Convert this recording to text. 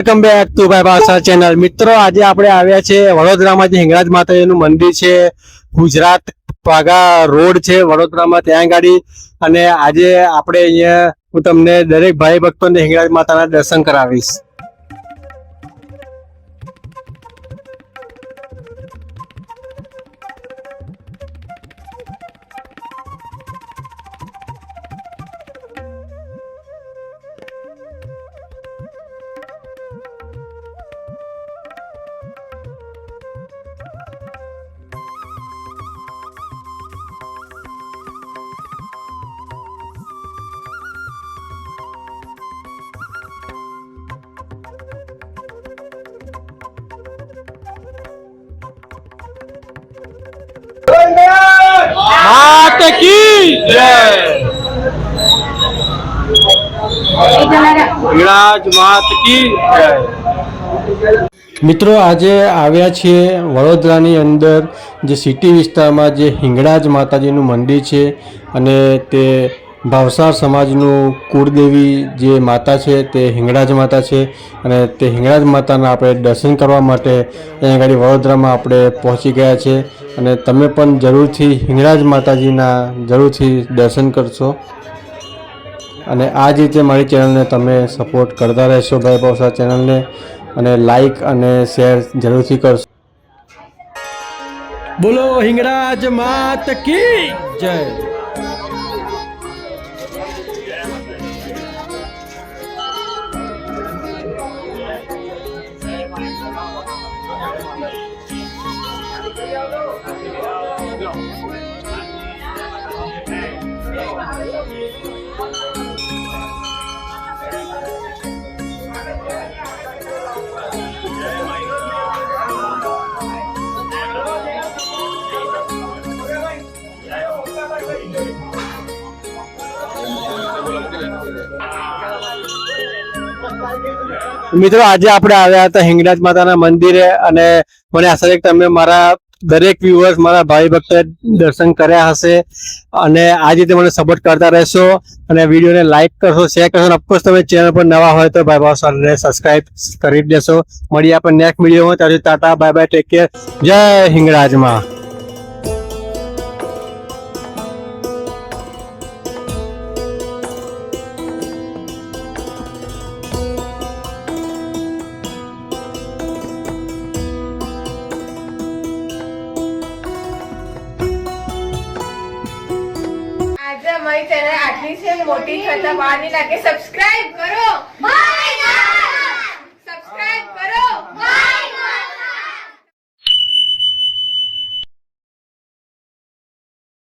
Welcome back to ભાઈ ભાષા channel મિત્રો, આજે આપણે આવ્યા છે વડોદરામાં જે હિંગળાજ માતાજીનું મંદિર છે, ગુજરાત પાગા રોડ છે, વડોદરામાં ત્યાં ગાડી. અને આજે આપણે અહીંયા હું તમને દરેક ભાઈ ભક્તોને હિંગળાજ માતાના દર્શન કરાવીશ. મિત્રો, આજે આવ્યા છીએ વડોદરાની અંદર જે સિટી વિસ્તારમાં જે હિંગળાજ માતાજીનું મંદિર છે અને તે ભાવસાર સમાજનું કુળદેવી જે માતા છે તે હિંગળાજ માતા છે અને તે હિંગળાજ માતાના આપણે દર્શન કરવા માટે અહીંયા આગળ વડોદરામાં આપણે પહોંચી ગયા છે અને તમે પણ જરૂરથી હિંગળાજ માતાજીના જરૂરથી દર્શન કરશો. અને આ જ રીતે મારી ચેનલને તમે સપોર્ટ કરતા રહેશો ભાઈ ભાવસા ચેનલને અને લાઈક અને શેર જરૂરથી કરશો. બોલો હિંગળાજ માત કી જય. Ah! મિત્રો, આજે આપણે આવ્યા હતા હિંગળાજ માતાના મંદિરે અને મને આશા છે કે તમે મારા દરેક વ્યુઅર્સ મારા ભાઈ ભક્ત દર્શન કર્યા હશે. અને આ રીતે મને સપોર્ટ કરતા રહેશો અને વિડીયોને લાઇક કરશો શેર કરશો અને ઓફકોર્સ તમે ચેનલ પર નવા હોય તો ભાઈ ભાવસાને સબસ્ક્રાઇબ કરી દેશો. મળીએ આપણે નેક્સ્ટ વિડીયોમાં ત્યારે tata bye bye take care જય હિંગળાજમાં અમારી ચેનલ આટલી છે મોટી થતા વાર નહીં લાગે સબસ્ક્રાઇબ કરો. બાય